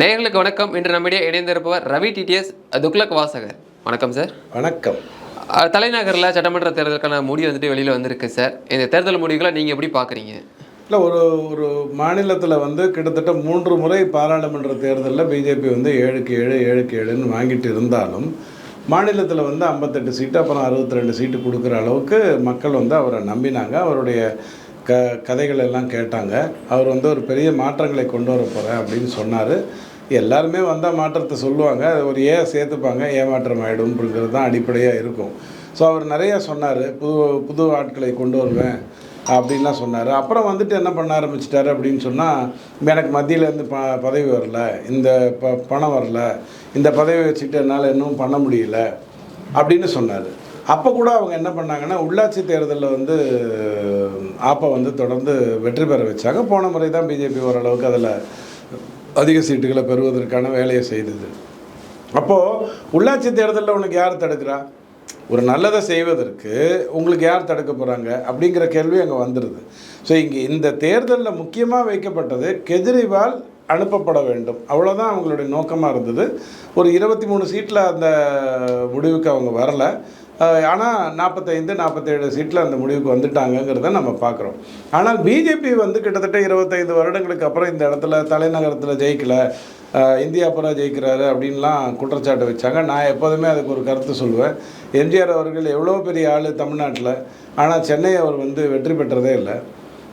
நேயர்களுக்கு வணக்கம். இன்று நம்மிடையே இணைந்திருப்பவர் ரவி டிடிஎஸ் துக்ளக் வாசகர். வணக்கம் சார். வணக்கம். தலைநகரில் சட்டமன்ற தேர்தலுக்கான முடிவு வந்துட்டு வெளியில் வந்திருக்கு சார். இந்த தேர்தல் முடிவுகளை நீங்கள் எப்படி பார்க்குறீங்க? இல்லை ஒரு ஒரு மாநிலத்தில் வந்து கிட்டத்தட்ட மூன்று முறை பாராளுமன்ற தேர்தலில் பிஜேபி வந்து ஏழுக்கு ஏழு ஏழுக்கு ஏழுன்னு வாங்கிட்டு இருந்தாலும் மாநிலத்தில் வந்து ஐம்பத்தெட்டு சீட்டு அப்புறம் அறுபத்தி ரெண்டு சீட்டு கொடுக்குற அளவுக்கு மக்கள் வந்து அவரை நம்பினாங்க. அவருடைய க கதைகள் எல்லாம் கேட்டாங்க. அவர் வந்து ஒரு பெரிய மாற்றங்களை கொண்டு வர போகிறேன் அப்படின்னு சொன்னார். எல்லாருமே வந்தால் மாற்றத்தை சொல்லுவாங்க. அது ஒரு ஏ சேர்த்துப்பாங்க. ஏமாற்றம் ஆகிடும்ங்கிறது தான் அடிப்படையாக இருக்கும். ஸோ அவர் நிறையா சொன்னார். புது புது ஆட்களை கொண்டு வருவேன் அப்படின்லாம் சொன்னார். அப்புறம் வந்துட்டு என்ன பண்ண ஆரம்பிச்சிட்டாரு அப்படின்னு சொன்னால் எனக்கு மத்தியிலேருந்து ப பதவி வரல. இந்த ப பணம் வரல. இந்த பதவி வச்சுட்டு என்னால் இன்னும் பண்ண முடியல அப்படின்னு சொன்னார். அப்போ கூட அவங்க என்ன பண்ணாங்கன்னா உள்ளாட்சி தேர்தலில் வந்து ஆப்பை வந்து தொடர்ந்து வெற்றி பெற வச்சாங்க. போன முறை தான் பிஜேபி ஓரளவுக்கு அதில் அதிக சீட்டுகளை பெறுவதற்கான வேலையை செய்தது. அப்போது உள்ளாட்சி தேர்தலில் உனக்கு யார் தடுக்கிறா? ஒரு நல்லதை செய்வதற்கு உங்களுக்கு யார் தடுக்க போகிறாங்க அப்படிங்கிற கேள்வி அங்கே வந்துடுது ஸோ இங்கே இந்த தேர்தலில் முக்கியமாக வைக்கப்பட்டது கெஜ்ரிவால் அனுப்பப்பட வேண்டும். அவ்வளோதான் அவங்களுடைய நோக்கமாக இருந்தது. ஒரு இருபத்தி மூணு சீட்டில் அந்த முடிவுக்கு அவங்க வரலை. ஆனால் நாற்பத்தைந்து நாற்பத்தேழு சீட்டில் அந்த முடிவுக்கு வந்துட்டாங்கங்கிறத நம்ம பார்க்குறோம் ஆனால் பிஜேபி வந்து கிட்டத்தட்ட இருபத்தைந்து வருடங்களுக்கு அப்புறம் இந்த இடத்துல தலைநகரத்தில் ஜெயிக்கலை இந்தியா பூரா ஜெயிக்கிறாரு அப்படின்லாம் குற்றச்சாட்டு வச்சாங்க. நான் எப்போதுமே அதுக்கு ஒரு கருத்து சொல்லுவேன். எம்ஜிஆர் அவர்கள் எவ்வளோ பெரிய ஆள் தமிழ்நாட்டில் ஆனால் சென்னை அவர் வந்து வெற்றி பெற்றதே இல்லை.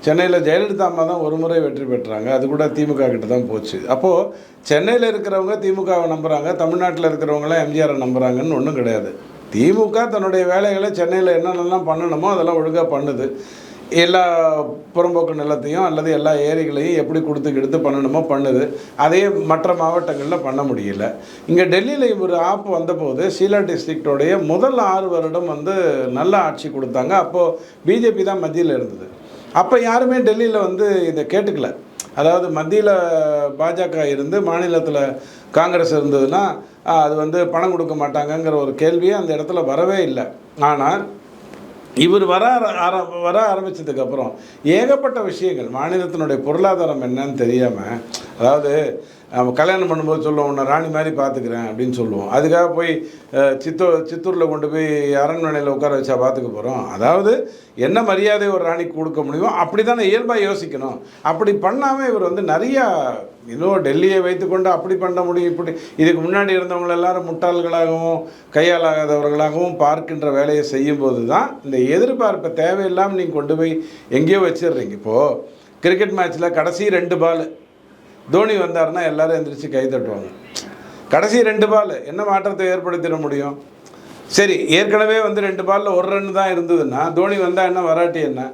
சென்னையில் ஜெயலலிதா அம்மா தான் ஒரு முறை வெற்றி பெற்றாங்க. அது கூட திமுக கிட்ட தான் போச்சு. அப்போது சென்னையில் இருக்கிறவங்க திமுகவை நம்புகிறாங்க தமிழ்நாட்டில் இருக்கிறவங்களாம் எம்ஜிஆரை நம்புகிறாங்கன்னு ஒன்றும் கிடையாது. திமுக தன்னுடைய வேலைகளை சென்னையில் என்னென்னலாம் பண்ணணுமோ அதெல்லாம் ஒழுங்காக பண்ணுது. எல்லா புறம்போக்கு நிலத்தையும் அல்லது எல்லா ஏரிகளையும் எப்படி கொடுத்து எடுத்து பண்ணணுமோ பண்ணுது. அதே மற்ற மாவட்டங்களில் பண்ண முடியல. இங்கே டெல்லியில் ஒரு ஆப் வந்தபோது ஷீலா டிஸ்ட்ரிக்டோடைய முதல் ஆறு வருடம் வந்து நல்ல ஆட்சி கொடுத்தாங்க. அப்போது பிஜேபி தான் மத்தியில் இருந்தது. அப்போ யாருமே டெல்லியில் வந்து இதை கேட்டுக்கல. அதாவது மத்தியில் பாஜக இருந்து மாநிலத்தில் காங்கிரஸ் இருந்ததுன்னா அது வந்து பணம் கொடுக்க மாட்டாங்கங்கிற ஒரு கேள்வியே அந்த இடத்துல வரவே இல்லை. ஆனால் இவர் வர ஆர- ஆர- வர ஆரம்பித்ததுக்கப்புறம் ஏகப்பட்ட விஷயங்கள் மாநிலத்தினுடைய பொருளாதாரம் என்னன்னு தெரியாமல் அதாவது நம்ம கல்யாணம் பண்ணும்போது சொல்லுவோம் உன்னை ராணி மாதிரி பார்த்துக்கிறேன் அப்படின்னு சொல்லுவோம். அதுக்காக போய் சித்தூர் சித்தூரில் கொண்டு போய் அரண்மனையில் உட்கார வச்சா பார்த்துக்க போகிறோம் அதாவது என்ன மரியாதை ஒரு ராணிக்கு கொடுக்க முடியுமோ அப்படி தானே இயல்பாக யோசிக்கணும். அப்படி பண்ணாமல் இவர் வந்து நிறையா இன்னும் டெல்லியை வைத்துக்கொண்டு அப்படி பண்ண முடியும் இப்படி. இதுக்கு முன்னாடி இருந்தவங்க எல்லாரும் முட்டாள்களாகவும் கையாளாகாதவர்களாகவும் பார்க்கின்ற வேலையை செய்யும்போது தான் இந்த எதிர்பார்ப்பை தேவையில்லாமல் நீங்கள் கொண்டு போய் எங்கேயோ வச்சிடுறீங்க. இப்போது கிரிக்கெட் மேட்ச்சில் கடைசி ரெண்டு பால் தோனி வந்தாருன்னா எல்லாரும் எந்திரிச்சு கை தட்டுவாங்க. கடைசி ரெண்டு பால் என்ன மாற்றத்தை ஏற்படுத்திட முடியும்? சரி ஏற்கனவே வந்து ரெண்டு பாலில் ஒரு ரன் தான் இருந்ததுன்னா தோனி வந்தால் என்ன வராட்டி என்ன?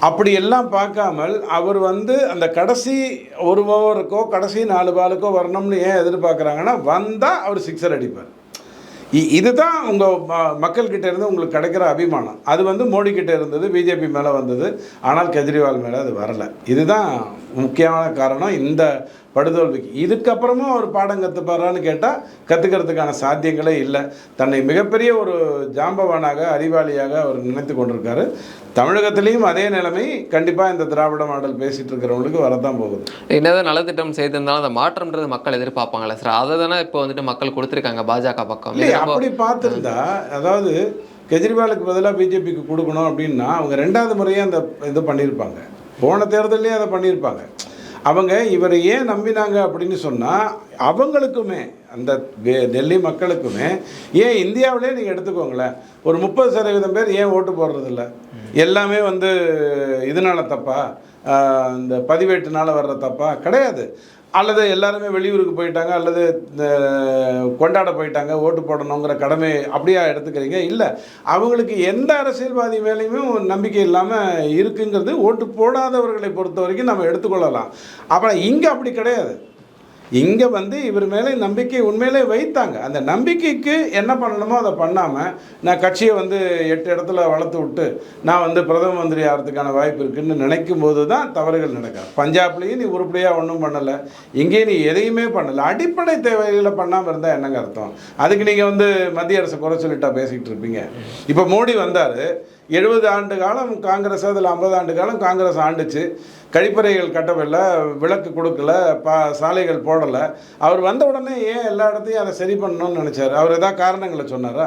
அப்படி எல்லாம் பார்க்காமல் அவர் வந்து அந்த கடைசி ஒரு ஓவருக்கோ கடைசி நாலு பாலுக்கோ வரணும்னு ஏன் எதிர்பார்க்குறாங்கன்னா வந்தால் அவர் சிக்ஸர் அடிப்பார். இ- இதுதான் உங்கள் மக்கள்கிட்ட இருந்து உங்களுக்கு கிடைக்கிற அபிமானம். அது வந்து மோடி கிட்ட இருந்தது பிஜேபி மேலே வந்தது. ஆனால் கெஜ்ரிவால் மேலே அது வரலை. இதுதான் முக்கியமான காரணம் இந்த படுதோல்விக்கு. இதுக்கப்புறமும் அவர் பாடம் கற்றுப்பாரான்னு கேட்டால் கற்றுக்கிறதுக்கான சாத்தியங்களே இல்லை. தன்னை மிகப்பெரிய ஒரு ஜாம்பவானாக அறிவாளியாக அவர் நினைத்து கொண்டிருக்காரு. தமிழகத்திலையும் அதே நிலைமை கண்டிப்பாக இந்த திராவிட மாடல் பேசிகிட்டு இருக்கிறவங்களுக்கு வரத்தான் போகுது. என்னதான் நலத்திட்டம் செய்திருந்தாலும் அந்த மாற்றம்ன்றது மக்கள் எதிர்பார்ப்பாங்களே சார். அதை தானே இப்போ வந்துட்டு மக்கள் கொடுத்துருக்காங்க பாஜக பக்கம். அப்படி பார்த்துருந்தா அதாவது கெஜ்ரிவாலுக்கு பதிலாக பிஜேபிக்கு கொடுக்கணும் அப்படின்னா அவங்க ரெண்டாவது முறையே அந்த இது பண்ணியிருப்பாங்க. போன தேர்தலே அதை பண்ணியிருப்பாங்க. அவங்க இவரை ஏன் நம்பினாங்க அப்படின்னு சொன்னால் அவங்களுக்குமே அந்த டெல்லி மக்களுக்குமே ஏன் இந்தியாவிலே நீங்கள் எடுத்துக்கோங்களேன் ஒரு முப்பது சதவீதம் பேர் ஏன் ஓட்டு போடுறதில்ல? எல்லாமே வந்து இதனால தப்பா? இந்த பதிவேட்டுனால வர்ற தப்பா? கிடையாது. அல்லது எல்லாருமே வெளியூருக்கு போயிட்டாங்க அல்லது கொண்டாட போயிட்டாங்க ஓட்டு போடணுங்கிற கடமை அப்படியா எடுத்துக்கிறீங்க? இல்லை. அவங்களுக்கு எந்த அரசியல்வாதி மேலேயுமே நம்பிக்கை இல்லாமல் இருக்குங்கிறது ஓட்டு போடாதவர்களை பொறுத்த வரைக்கும் நம்ம எடுத்துக்கொள்ளலாம். அப்புறம் இங்கே அப்படி கிடையாது. இங்கே வந்து இவர் மேலே நம்பிக்கை உண்மையிலே வைத்தாங்க. அந்த நம்பிக்கைக்கு என்ன பண்ணணுமோ அதை பண்ணாமல் நான் கட்சியை வந்து எட்டு இடத்துல வளர்த்து விட்டு நான் வந்து பிரதம மந்திரி ஆகிறதுக்கான வாய்ப்பு இருக்குன்னு நினைக்கும் போது தான் தவறுகள் நடக்கும் பஞ்சாப்லேயும் நீ உருப்படியாக ஒன்றும் பண்ணலை. இங்கேயும் நீ எதையுமே பண்ணலை. அடிப்படை தேவைகளை பண்ணாமல் இருந்தால் என்னங்க அர்த்தம்? அதுக்கு நீங்கள் வந்து மத்திய அரசு குறை சொல்லிட்டா பேசிக்கிட்டு இருப்பீங்க. இப்போ மோடி வந்தார். எழுபது ஆண்டு காலம் காங்கிரஸ் அதில் ஐம்பது ஆண்டு காலம் காங்கிரஸ் ஆண்டுச்சு. கழிப்பறைகள் கட்டவில்லை விளக்கு கொடுக்கல பா சாலைகள் போடலை. அவர் வந்த உடனே ஏன் எல்லா இடத்தையும் அதை சரி பண்ணணும்னு நினச்சார்? அவர் ஏதாவது காரணங்களை சொன்னாரா?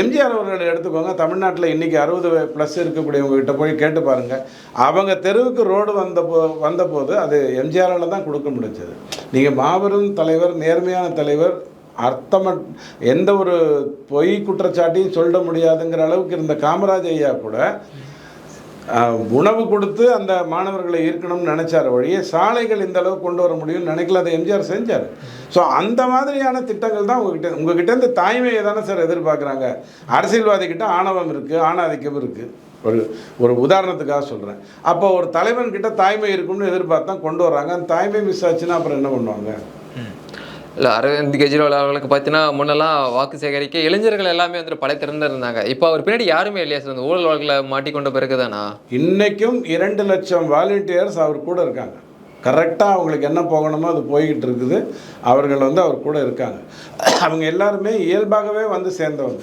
எம்ஜிஆர் அவர்களை எடுத்துக்கோங்க. தமிழ்நாட்டில் இன்றைக்கி அறுபது ப்ளஸ் இருக்கக்கூடியவங்ககிட்ட போய் கேட்டு பாருங்கள் அவங்க தெருவுக்கு ரோடு வந்த போ வந்தபோது அது எம்ஜிஆரால் தான் கொடுக்க முடிஞ்சது. நீங்கள் மாபெரும் தலைவர் நேர்மையான தலைவர் அர்த்தம எந்த ஒரு பொய் குற்றச்சாட்டையும் சொல்ல முடியாதுங்கிற அளவுக்கு இருந்த காமராஜ் ஐயா கூட உணவு கொடுத்து அந்த மாணவர்களை ஈர்க்கணும்னு நினைச்சார் வழியே சாலைகள் இந்த அளவுக்கு கொண்டு வர முடியும்னு நினைக்கல அதை எம்ஜிஆர் செஞ்சார். ஸோ அந்த மாதிரியான திட்டங்கள் தான் உங்ககிட்ட உங்ககிட்ட இருந்து தாய்மையை தானே சார் எதிர்பார்க்குறாங்க. அரசியல்வாதிகிட்ட ஆணவம் இருக்குது ஆணாதிக்கம் இருக்குது ஒரு ஒரு உதாரணத்துக்காக சொல்கிறேன் அப்போ ஒரு தலைவன்கிட்ட தாய்மை இருக்கும்னு எதிர்பார்த்து தான் கொண்டு வர்றாங்க. அந்த தாய்மை மிஸ் ஆச்சுன்னா அப்புறம் என்ன பண்ணுவாங்க? இல்லை அரவிந்த் கெஜ்ரிவால் அவர்களுக்கு பார்த்தீங்கன்னா முன்னெல்லாம் வாக்கு சேகரிக்க இளைஞர்கள் எல்லாமே வந்துட்டு பழைய திறந்து இருந்தாங்க இப்போ அவர் பின்னாடி யாருமே இல்லையா சார்? இந்த ஊழல் வழக்கில் மாட்டிக்கொண்ட பிறகு தானா இன்றைக்கும் இரண்டு லட்சம் வாலண்டியர்ஸ் அவர் கூட இருக்காங்க. கரெக்டாக அவங்களுக்கு என்ன போகணுமோ அது போய்கிட்டு இருக்குது. அவர்கள் வந்து அவர் கூட இருக்காங்க. அவங்க எல்லாருமே இயல்பாகவே வந்து சேர்ந்தவங்க.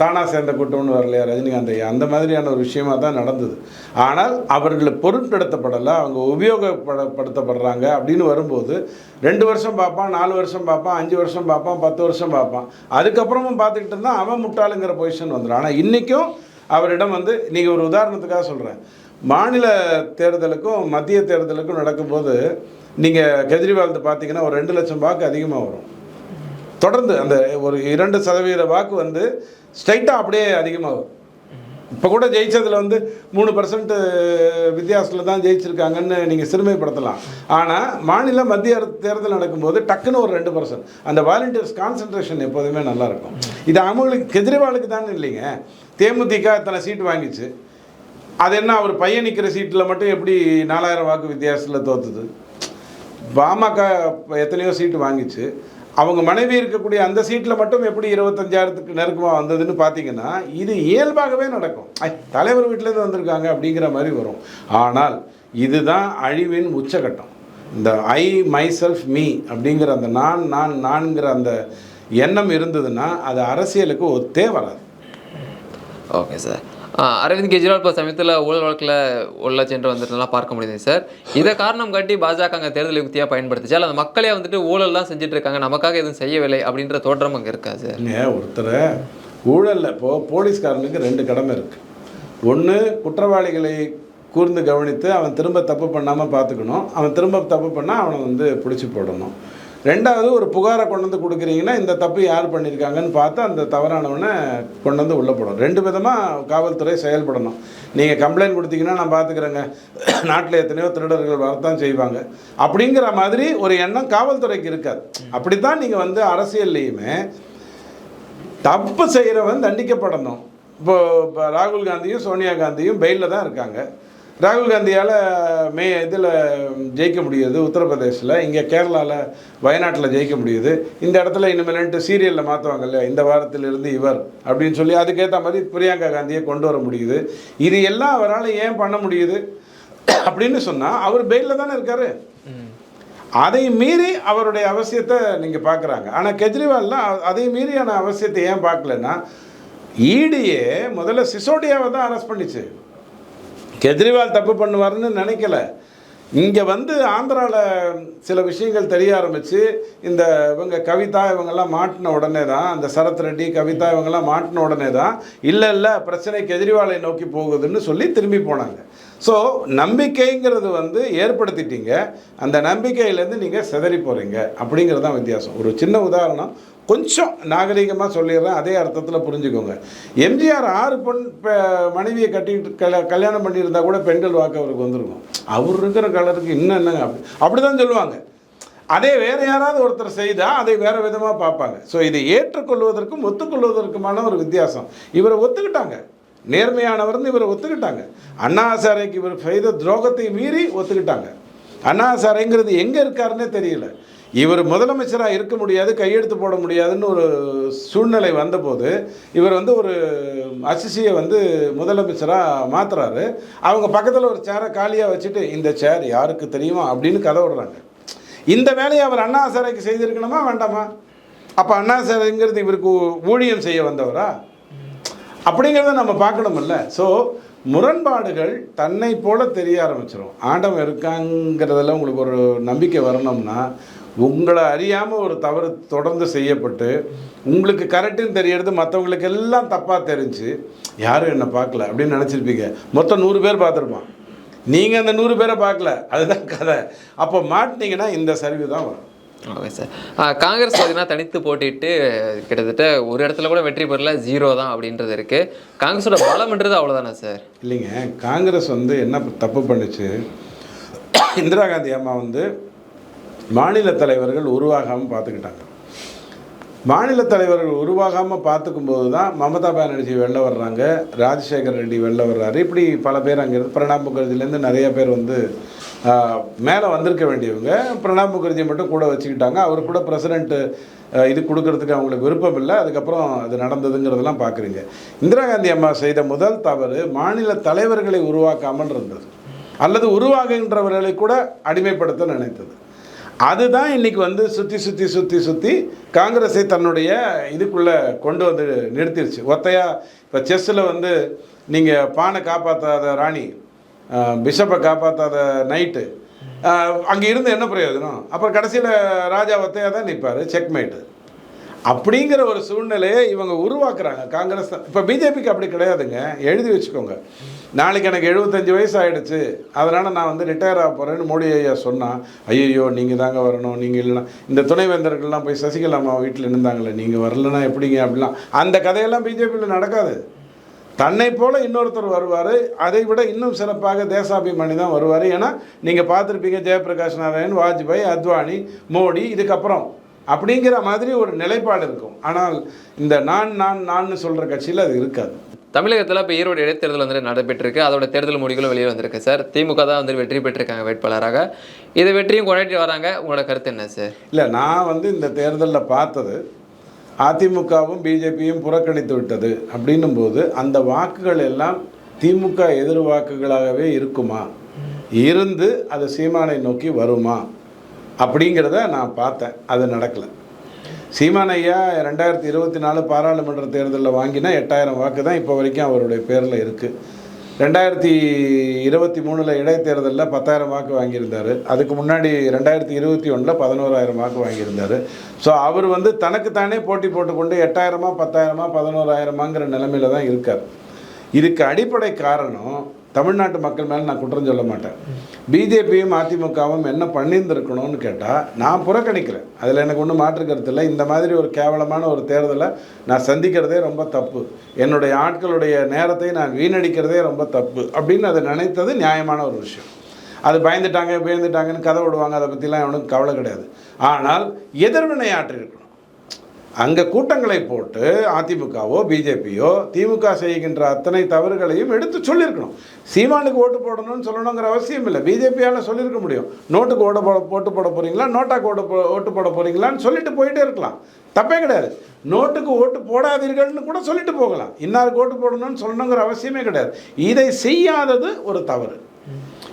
தானாக சேர்ந்த கூட்டம்னு வரலையா ரஜினிகாந்த் ஐயா. அந்த மாதிரியான ஒரு விஷயமாக தான் நடந்தது. ஆனால் அவர்கள் பொருட்படுத்தப்படலை அவங்க உபயோகப்படப்படுத்தப்படுறாங்க அப்படின்னு வரும்போது ரெண்டு வருஷம் பார்ப்பான் நாலு வருஷம் பார்ப்பான் அஞ்சு வருஷம் பார்ப்பான் பத்து வருஷம் பார்ப்பான். அதுக்கப்புறமும் பார்த்துக்கிட்டு இருந்தால் அவன் முட்டாளுங்கிற பொசிஷன் வந்துடும். ஆனால் இன்றைக்கும் அவரிடம் வந்து நீங்கள் ஒரு உதாரணத்துக்காக சொல்கிறேன் மாநில தேர்தலுக்கும் மத்திய தேர்தலுக்கும் நடக்கும்போது நீங்கள் கெஜ்ரிவால்து பார்த்தீங்கன்னா ஒரு ரெண்டு லட்சம் வாக்கு அதிகமாக வரும். தொடர்ந்து அந்த ஒரு இரண்டு சதவீத வாக்கு வந்து ஸ்ட்ரைட்டாக அப்படியே அதிகமாகும். இப்போ கூட ஜெயித்ததில் வந்து மூணு பர்சன்ட் வித்தியாசத்தில் தான் ஜெயிச்சிருக்காங்கன்னு நீங்கள் சிறுமைப்படுத்தலாம். ஆனால் மாநில மத்திய தேர்தல் நடக்கும்போது டக்குன்னு ஒரு ரெண்டு பர்சன்ட் அந்த வாலண்டியர்ஸ் கான்சன்ட்ரேஷன் எப்போதுமே நல்லாயிருக்கும் இது அவங்களுக்கு கெஜ்ரிவாலுக்கு தானே இல்லைங்க. தேமுதிக இத்தனை சீட் வாங்கிச்சு. அது என்ன அவர் பையன் நிற்கிற சீட்டில் மட்டும் எப்படி நாலாயிரம் வாக்கு வித்தியாசத்தில் தோத்துது? பாமக எத்தனையோ சீட்டு வாங்கிச்சு. அவங்க மனைவி இருக்கக்கூடிய அந்த சீட்டில் மட்டும் எப்படி இருபத்தஞ்சாயிரத்துக்கு நெருக்கமாக வந்ததுன்னு பார்த்தீங்கன்னா இது இயல்பாகவே நடக்கும். ஐ, தலைவர் வீட்டிலேருந்து வந்திருக்காங்க அப்படிங்கிற மாதிரி வரும். ஆனால் இதுதான் அழிவின் உச்சகட்டம். இந்த ஐ மை செல்ஃப் மீ அப்படிங்கிற அந்த நான் நான் நான்கிற அந்த எண்ணம் இருந்ததுன்னா அது அரசியலுக்கு ஒத்தே வராது. Okay sir. அரவிந்த் கெஜ்ரிவால் இப்போ சமயத்தில் ஊழல் வழக்கில் உள்ள சென்று வந்துட்டுலாம் பார்க்க முடியுது சார் இதை காரணம் காட்டி பாஜக அங்கே தேர்தல் யுக்தியாக பயன்படுத்துச்சு. அல்ல அந்த மக்களே வந்துட்டு ஊழல்லாம் செஞ்சுட்டு இருக்காங்க நமக்காக எதுவும் செய்யவில்லை அப்படின்ற தோற்றம் அங்கே இருக்கா சார் ஒருத்தரை ஊழலில் இப்போது போலீஸ்காரனுக்கு ரெண்டு கடமை இருக்குது ஒன்று குற்றவாளிகளை கூர்ந்து கவனித்து அவன் திரும்ப தப்பு பண்ணாமல் பார்த்துக்கணும். அவன் திரும்ப தப்பு பண்ணால் அவனை வந்து பிடிச்சி போடணும். ரெண்டாவது ஒரு புகாரை கொண்டு வந்து கொடுக்குறீங்கன்னா இந்த தப்பு யார் பண்ணியிருக்காங்கன்னு பார்த்து அந்த தவறானவனை கொண்டு வந்து உள்ளே போடணும். ரெண்டு விதமாக காவல்துறை செயல்படணும். நீங்கள் கம்ப்ளைண்ட் கொடுத்தீங்கன்னா நான் பார்த்துக்கிறேங்க. நாட்டில் எத்தனையோ திருடர்கள் வரத்தான் செய்வாங்க. அப்படிங்கிற மாதிரி ஒரு எண்ணம் காவல்துறைக்கு இருக்காது. அப்படி தான் நீங்கள் வந்து அரசியல்லையுமே தப்பு செய்கிறவன் தண்டிக்கப்படணும். இப்போ இப்போ ராகுல் காந்தியும் சோனியா காந்தியும் பெயிலில் தான் இருக்காங்க. ராகுல் காந்தியால் மே இதில் ஜெயிக்க முடியுது உத்தரப்பிரதேசில் இங்கே கேரளாவில் வயநாட்டில் ஜெயிக்க முடியுது. இந்த இடத்துல இனிமேலன்ட்டு சீரியலில் மாற்றுவாங்க இல்லையா? இந்த வாரத்திலிருந்து இவர் அப்படின்னு சொல்லி அதுக்கேற்ற மாதிரி பிரியங்கா காந்தியை கொண்டு வர முடியுது. இது எல்லாம் அவரால் ஏன் பண்ண முடியுது அப்படின்னு சொன்னால் அவர் பெயிலில் தானே இருக்கார். அதை மீறி அவருடைய அவசியத்தை நீங்கள் பார்க்குறாங்க ஆனால் கெஜ்ரிவால்லாம் அதை மீறியான அவசியத்தை ஏன் பார்க்கலன்னா ஈடியே முதல்ல சிசோடியாவை தான் அரெஸ்ட் பண்ணிச்சு. கெஜ்ரிவால் தப்பு பண்ணுவார்னு நினைக்கல. இங்கே வந்து ஆந்திராவில் சில விஷயங்கள் தெரிய ஆரம்பித்து இந்த இவங்க கவிதா இவங்கெல்லாம் மாட்டின உடனே தான் அந்த சரத் ரெட்டி கவிதா இவங்கெல்லாம் மாட்டின உடனே தான் இல்லை இல்லை பிரச்சனை கெஜ்ரிவாலை நோக்கி போகுதுன்னு சொல்லி திரும்பி போனாங்க. ஸோ நம்பிக்கைங்கிறது வந்து ஏற்படுத்திட்டீங்க. அந்த நம்பிக்கையிலேருந்து நீங்கள் சிதறி போகிறீங்க அப்படிங்கிறது தான் வித்தியாசம். ஒரு சின்ன உதாரணம் கொஞ்சம் நாகரிகமாக சொல்லிடுறேன். அதே அர்த்தத்தில் புரிஞ்சுக்கோங்க. எம்ஜிஆர் ஆறு பெண் மனைவியை கட்டிக்கிட்டு கல்யா கல்யாணம் பண்ணியிருந்தா கூட பெண்கள் வாக்கு அவருக்கு வந்திருக்கும். அவர் இருக்கிற கலருக்கு இன்னும் என்னங்க அப்படி அப்படி தான் சொல்லுவாங்க. அதே வேற யாராவது ஒருத்தர் செய்தால் அதை வேறு விதமாக பார்ப்பாங்க. ஸோ இதை ஏற்றுக்கொள்வதற்கும் ஒத்துக்கொள்வதற்குமான ஒரு வித்தியாசம். இவரை ஒத்துக்கிட்டாங்க. நேர்மையானவர்னு இவரை ஒத்துக்கிட்டாங்க. அண்ணாசாரேக்கு இவர் செய்த துரோகத்தை மீறி ஒத்துக்கிட்டாங்க. அண்ணாசாரேங்கிறது எங்கே இருக்காருன்னே தெரியல. இவர் முதலமைச்சராக இருக்க முடியாது கையெழுத்து போட முடியாதுன்னு ஒரு சூழ்நிலை வந்தபோது இவர் வந்து ஒரு அசிசியை வந்து முதலமைச்சராக மாற்றுறாரு அவங்க பக்கத்தில் ஒரு சேரை காலியாக வச்சுட்டு இந்த சேர் யாருக்கு தெரியுமா? அப்படின்னு கதை விடுறாங்க. இந்த வேலையை அவர் அண்ணா சாரைக்கு செய்திருக்கணுமா வேண்டாமா? அப்போ அண்ணா சாரைங்கிறது இவருக்கு ஊழியம் செய்ய வந்தவரா? அப்படிங்கிறத நம்ம பார்க்கணுமில்ல. ஸோ முரண்பாடுகள் தன்னை போல தெரிய ஆரம்பிச்சிடும் ஆண்டவன் இருக்காங்கிறதுல உங்களுக்கு ஒரு நம்பிக்கை வரணும்னா உங்களை அறியாமல் ஒரு தவறு தொடர்ந்து செய்யப்பட்டு உங்களுக்கு கரெக்டுன்னு தெரியறது மற்றவங்களுக்கு எல்லாம் தப்பாக தெரிஞ்சு யாரும் என்னை பார்க்கல அப்படின்னு நினச்சிருப்பீங்க. மொத்தம் நூறு பேர் பார்த்துருப்பான் நீங்கள் அந்த நூறு பேரை பார்க்கல. அதுதான் கதை. அப்போ மாட்டினீங்கன்னா இந்த சரிவு தான் வரும். Okay sir. காங்கிரஸ் பார்த்தீங்கன்னா தனித்து போட்டிட்டு கிட்டத்தட்ட ஒரு இடத்துல கூட வெற்றி பெறல ஜீரோ தான் அப்படின்றது இருக்கு. காங்கிரஸோட பலம்ன்றது அவ்வளோதானே சார்? இல்லைங்க. காங்கிரஸ் வந்து என்ன தப்பு பண்ணுச்சு? இந்திரா காந்தி அம்மா வந்து மாநில தலைவர்கள் உருவாகாமல் பார்த்துக்கிட்டாங்க. மாநில தலைவர்கள் உருவாகாமல் பார்த்துக்கும் போது தான் மமதா பானர்ஜி வெளில வர்றாங்க ராஜசேகர் ரெட்டி வெளில வர்றாரு. இப்படி பல பேர் அங்கே இருந்து பிரணாப் முகர்ஜிலேருந்து நிறைய பேர் வந்து மேலே வந்திருக்க வேண்டியவங்க. பிரணாப் முகர்ஜி மட்டும் கூட வச்சுக்கிட்டாங்க. அவர் கூட பிரசிடென்ட்டு இது கொடுக்கறதுக்கு அவங்களுக்கு விருப்பம் இல்லை. அதுக்கப்புறம் அது நடந்ததுங்கிறதெல்லாம் பார்க்குறீங்க. இந்திரா காந்தி அம்மா செய்த முதல் தவறு மாநில தலைவர்களை உருவாக்காமல் இருந்தது அல்லது உருவாகுகின்றவர்களை கூட அடிமைப்படுத்த நினைத்தது. அதுதான் இன்னைக்கு வந்து சுற்றி சுற்றி சுற்றி சுற்றி காங்கிரஸை தன்னுடைய இதுக்குள்ளே கொண்டு வந்து நிறுத்திடுச்சு ஒத்தையா இப்போ செஸ்ஸில் வந்து நீங்கள் பானை காப்பாற்றாத ராணி பிஷப்பை காப்பாற்றாத நைட்டு அங்கே இருந்து என்ன பிரயோஜனம்? அப்புறம் கடைசியில் ராஜா ஒத்தையாக தான் நிற்பார் செக்மேட்டு அப்படிங்கிற ஒரு சூழ்நிலையை இவங்க உருவாக்குறாங்க. காங்கிரஸ் இப்போ பிஜேபிக்கு அப்படி கிடையாதுங்க. எழுதி வச்சுக்கோங்க. நாளைக்கு எனக்கு எழுபத்தஞ்சு வயசு ஆகிடுச்சு அதனால் நான் வந்து ரிட்டையர் ஆக போகிறேன்னு மோடி ஐயா சொன்னால் ஐயோ நீங்கள் தாங்க வரணும். நீங்கள் இல்லைனா இந்த துணைவேந்தர்கள்லாம் போய் சசிகலா அம்மா வீட்டில் இருந்தாங்களே நீங்கள் வரலன்னா எப்படிங்க? அப்படிலாம். அந்த கதையெல்லாம் பிஜேபியில் நடக்காது. தன்னை போல இன்னொருத்தர் வருவார். அதை விட இன்னும் சிறப்பாக தேசாபிமானி தான் வருவார். ஏன்னா நீங்கள் பார்த்துருப்பீங்க ஜெயபிரகாஷ் நாராயண் வாஜ்பாய் அத்வானி மோடி இதுக்கப்புறம் அப்படிங்கிற மாதிரி ஒரு நிலைப்பாடு இருக்கும். ஆனால் இந்த நான் நான் நான் சொல்கிற கட்சியில் அது இருக்காது. தமிழகத்தில் இப்போ ஈரோடு இடைத்தேர்தல் வந்து நடைபெற்றிருக்கு. அதோட தேர்தல் முடிவுகளும் வெளியே வந்திருக்கு சார். திமுக தான் வந்து வெற்றி பெற்றிருக்காங்க வேட்பாளராக. இதை வெற்றியும் கொண்டாடி வராங்க. உங்களோட கருத்து என்ன சார்? இல்லை நான் வந்து இந்த தேர்தலில் பார்த்தது அதிமுகவும் பிஜேபியும் புறக்கணித்து விட்டது அப்படின்னும் போது அந்த வாக்குகள் எல்லாம் திமுக எதிர் வாக்குகளாகவே இருக்குமா? இருந்து அது சீமானை நோக்கி வருமா? அப்படிங்கிறத நான் பார்த்தேன். அது நடக்கலை. சீமான் ஐயா ரெண்டாயிரத்தி இருபத்தி நாலு பாராளுமன்ற தேர்தலில் வாங்கினா எட்டாயிரம் வாக்கு தான் இப்போ வரைக்கும் அவருடைய பேரில் இருக்குது ரெண்டாயிரத்தி இருபத்தி மூணில் இடைத்தேர்தலில் பத்தாயிரம் வாக்கு வாங்கியிருந்தார். அதுக்கு முன்னாடி ரெண்டாயிரத்தி இருபத்தி ஒன்றில் பதினோராயிரம் வாக்கு வாங்கியிருந்தார். ஸோ அவர் வந்து தனக்குத்தானே போட்டி போட்டுக்கொண்டு எட்டாயிரமா பத்தாயிரமா பதினோராயிரமாங்கிற நிலமையில தான் இருக்கார். இதுக்கு அடிப்படை காரணம் தமிழ்நாட்டு மக்கள் மேலே நான் குற்றம் சொல்ல மாட்டேன். பிஜேபியும் அதிமுகவும் என்ன பண்ணியிருந்துருக்கணும்னு கேட்டால் நான் புறக்கணிக்கிறேன். அதில் எனக்கு ஒன்றும் மாற்று கருத்து இல்லை. இந்த மாதிரி ஒரு கேவலமான ஒரு தேர்தலை நான் சந்திக்கிறதே ரொம்ப தப்பு. என்னுடைய ஆட்களுடைய நேரத்தை நான் வீணடிக்கிறதே ரொம்ப தப்பு அப்படின்னு அதை நினைத்தது நியாயமான ஒரு விஷயம். அது பயந்துட்டாங்க பயந்துட்டாங்கன்னு கதை விடுவாங்க அதை பற்றிலாம் அவனுக்கு கவலை கிடையாது. ஆனால் எதிர்வினை ஆற்றிருக்கணும் அங்கே கூட்டங்களை போட்டு அதிமுகவோ பிஜேபியோ திமுக செய்கின்ற அத்தனை தவறுகளையும் எடுத்து சொல்லியிருக்கணும். சீமானுக்கு ஓட்டு போடணும்னு சொல்லணுங்கிற அவசியம் இல்லை. பிஜேபியால் சொல்லியிருக்க முடியும். நோட்டுக்கு ஓட போட போட்டு போட போகிறீங்களா நோட்டாக்கு ஓட்டு போ ஓட்டு போட போகிறீங்களான்னு சொல்லிட்டு போயிட்டே இருக்கலாம். தப்பே கிடையாது. நோட்டுக்கு ஓட்டு போடாதீர்கள்னு கூட சொல்லிட்டு போகலாம். இன்னாருக்கு ஓட்டு போடணும்னு சொல்லணுங்கிற அவசியமே கிடையாது. இதை செய்யாதது ஒரு தவறு.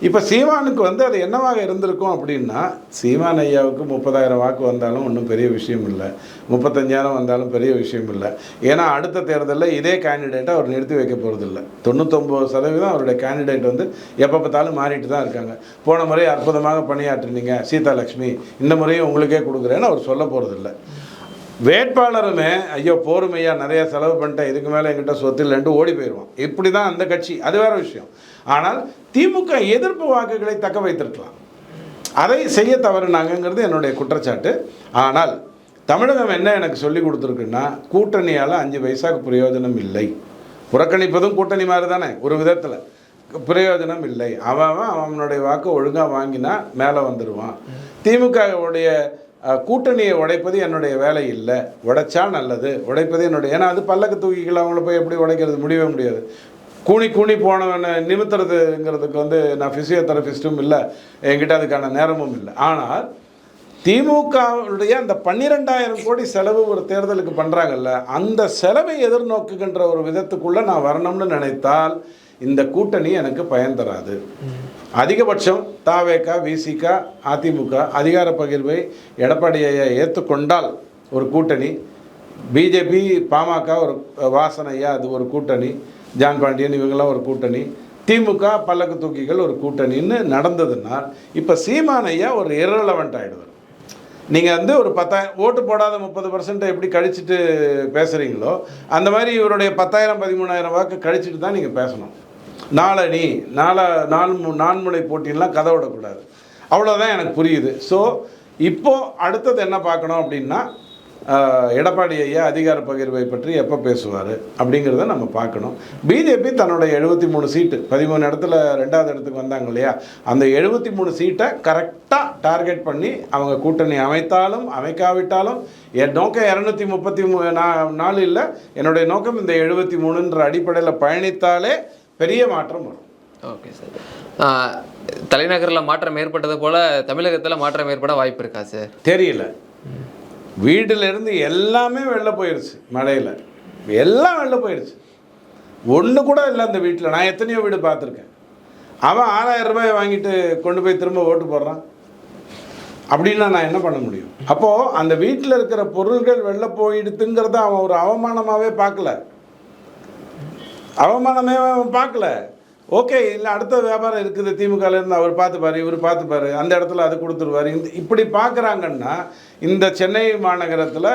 இப்போ சீமானுக்கு வந்து அது என்னவாக இருந்திருக்கும் அப்படின்னா சீமான் ஐயாவுக்கு முப்பதாயிரம் வாக்கு வந்தாலும் ஒன்றும் பெரிய விஷயம் இல்லை. முப்பத்தஞ்சாயிரம் வந்தாலும் பெரிய விஷயம் இல்லை. ஏன்னா அடுத்த தேர்தலில் இதே கேண்டிடேட்டை அவர் நிறுத்தி வைக்க போகிறதில்ல தொண்ணூத்தொம்பது சதவீதம் அவருடைய கேண்டிடேட் வந்து எப்போ பார்த்தாலும் மாறிட்டு தான் இருக்காங்க. போன முறை அற்புதமாக பணியாற்றினீங்க சீதாலட்சுமி. இந்த முறையும் உங்களுக்கே கொடுக்குறேன்னு அவர் சொல்ல போகிறதில்ல வேட்பாளருமே ஐயோ போருமையா நிறைய செலவு பண்ணிட்டேன் இதுக்கு மேலே எங்கிட்ட சொத்து இல்லைன்ட்டு ஓடி போயிடுவான். இப்படி தான் அந்த கட்சி. அது வேற விஷயம். ஆனால் திமுக எதிர்ப்பு வாக்குகளை தக்க வைத்திருக்கலாம். அதை செய்ய தவறுனாங்கங்கிறது என்னுடைய குற்றச்சாட்டு. ஆனால் தமிழகம் என்ன எனக்கு சொல்லி கொடுத்துருக்குன்னா கூட்டணியால் அஞ்சு பைசாக்கு பிரயோஜனம் இல்லை. புறக்கணிப்பதும் கூட்டணி மாதிரி தானே ஒரு விதத்தில். பிரயோஜனம் இல்லை. அவன் அவன் அவனுடைய வாக்கு ஒழுங்காக வாங்கினா மேலே வந்துடுவான் திமுகவுடைய கூட்டணியை உடைப்பது என்னுடைய வேலை இல்லை. உடைச்சா நல்லது. உடைப்பது என்னுடைய ஏன்னா அது பல்லக்கு தூக்கிகள் அவங்கள போய் எப்படி உடைக்கிறது முடியவே முடியாது. கூனி கூனி போனவனை நிமித்துறதுங்கிறதுக்கு வந்து நான் ஃபிசியோதெரபிஸ்ட்டும் இல்லை. என்கிட்ட அதுக்கான நேரமும் இல்லை. ஆனால் திமுகவுடைய அந்த பன்னிரெண்டாயிரம் கோடி செலவு ஒரு தேர்தலுக்கு பண்ணுறாங்கல்ல அந்த செலவை எதிர்நோக்குகின்ற ஒரு விதத்துக்குள்ளே நான் வரணும்னு நினைத்தால் இந்த கூட்டணி எனக்கு பயன் தராது. அதிகபட்சம் தாவேக்கா விசிகா அதிமுக அதிகார பகிர்வை எடப்பாடியை ஏற்றுக்கொண்டால் ஒரு கூட்டணி. பிஜேபி பாமக ஒரு வாசனையா அது ஒரு கூட்டணி. ஜான் பாண்டியன் இவங்கெல்லாம் ஒரு கூட்டணி. திமுக பல்லக்கு தூக்கிகள் ஒரு கூட்டணின்னு நடந்ததுன்னா இப்போ சீமானையா ஒரு இரலவெண்ட் ஆகிடுவார் நீங்கள் வந்து ஒரு பத்தாயிரம் ஓட்டு போடாத முப்பது பர்சன்ட்டை எப்படி கழிச்சிட்டு பேசுகிறீங்களோ அந்த மாதிரி இவருடைய பத்தாயிரம் பதிமூணாயிரம் வாக்கு கழிச்சிட்டு தான் நீங்கள் பேசணும். நாளணி நாலா நான்மு நான்முனை போட்டின்லாம் கதை விடக்கூடாது அவ்வளோதான் எனக்கு புரியுது. ஸோ இப்போது அடுத்தது என்ன பார்க்கணும் அப்படின்னா எடப்பாடி ஐயா அதிகார பகிர்வை பற்றி எப்போ பேசுவார் அப்படிங்கிறத நம்ம பார்க்கணும். பிஜேபி தன்னுடைய எழுபத்தி மூணு சீட்டு பதிமூணு இடத்துல ரெண்டாவது இடத்துக்கு வந்தாங்க இல்லையா? அந்த எழுபத்தி மூணு சீட்டை கரெக்டாக டார்கெட் பண்ணி அவங்க கூட்டணி அமைத்தாலும் அமைக்காவிட்டாலும் என் நோக்கம் இரநூத்தி முப்பத்தி மூ நா- நாலு இல்லை என்னுடைய நோக்கம் இந்த எழுபத்தி மூணுன்ற அடிப்படையில் பயணித்தாலே பெரிய மாற்றம் வரும். Okay sir. தலைநகரில் மாற்றம் ஏற்பட்டது போல தமிழகத்தில் மாற்றம் ஏற்பட வாய்ப்பு இருக்கா சார்? தெரியல. வீட்டில இருந்து எல்லாமே வெளில போயிடுச்சு மழையில். எல்லாம் வெளில போயிடுச்சு ஒன்று கூட இல்லை அந்த வீட்டில் நான் எத்தனையோ வீடு பார்த்துருக்கேன். அவன் ஆறாயிரம் ரூபாய் வாங்கிட்டு கொண்டு போய் திரும்ப ஓட்டு போடுறான். அப்படின்னா நான் என்ன பண்ண முடியும்? அப்போது அந்த வீட்டில் இருக்கிற பொருள்கள் வெளில போயிடுத்துங்கிறத அவன் ஒரு அவமானமாகவே பார்க்கல. அவமானமே பார்க்கல. ஓகே இல்லை அடுத்த வியாபாரம் இருக்குது திமுகலேருந்து அவர் பார்த்துப்பாரு இவர் பார்த்துப்பாரு அந்த இடத்துல அது கொடுத்துருவாரு. இந்த இப்படி பார்க்குறாங்கன்னா இந்த சென்னை மாநகரத்தில்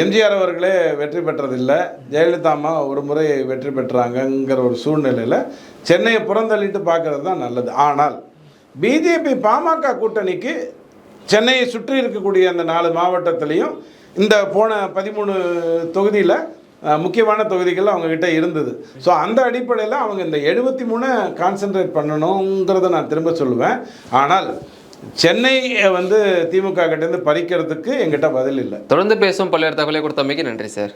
எம்ஜிஆர் அவர்களே வெற்றி பெற்றதில்லை ஜெயலலிதா அம்மா ஒரு முறை வெற்றி பெற்றாங்கங்கிற ஒரு சூழ்நிலையில் சென்னையை புறந்தள்ளிட்டு பார்க்குறது தான் நல்லது. ஆனால் பிஜேபி பாமக கூட்டணிக்கு சென்னையை சுற்றி இருக்கக்கூடிய அந்த நாலு மாவட்டத்திலையும் இந்த போன பதிமூணு தொகுதியில் முக்கியமான தொகுதிகள் அவங்கக்கிட்ட இருந்தது. ஸோ அந்த அடிப்படையில் அவங்க இந்த எழுபத்தி மூணை கான்சென்ட்ரேட் பண்ணணுங்கிறத நான் திரும்ப சொல்லுவேன். ஆனால் சென்னையை வந்து திமுக கிட்டேருந்து பறிக்கிறதுக்கு எங்கிட்ட பதில் இல்லை. தொடர்ந்து பேசும் பல்வேறு தகவலை கொடுத்தமைக்கு நன்றி சார்.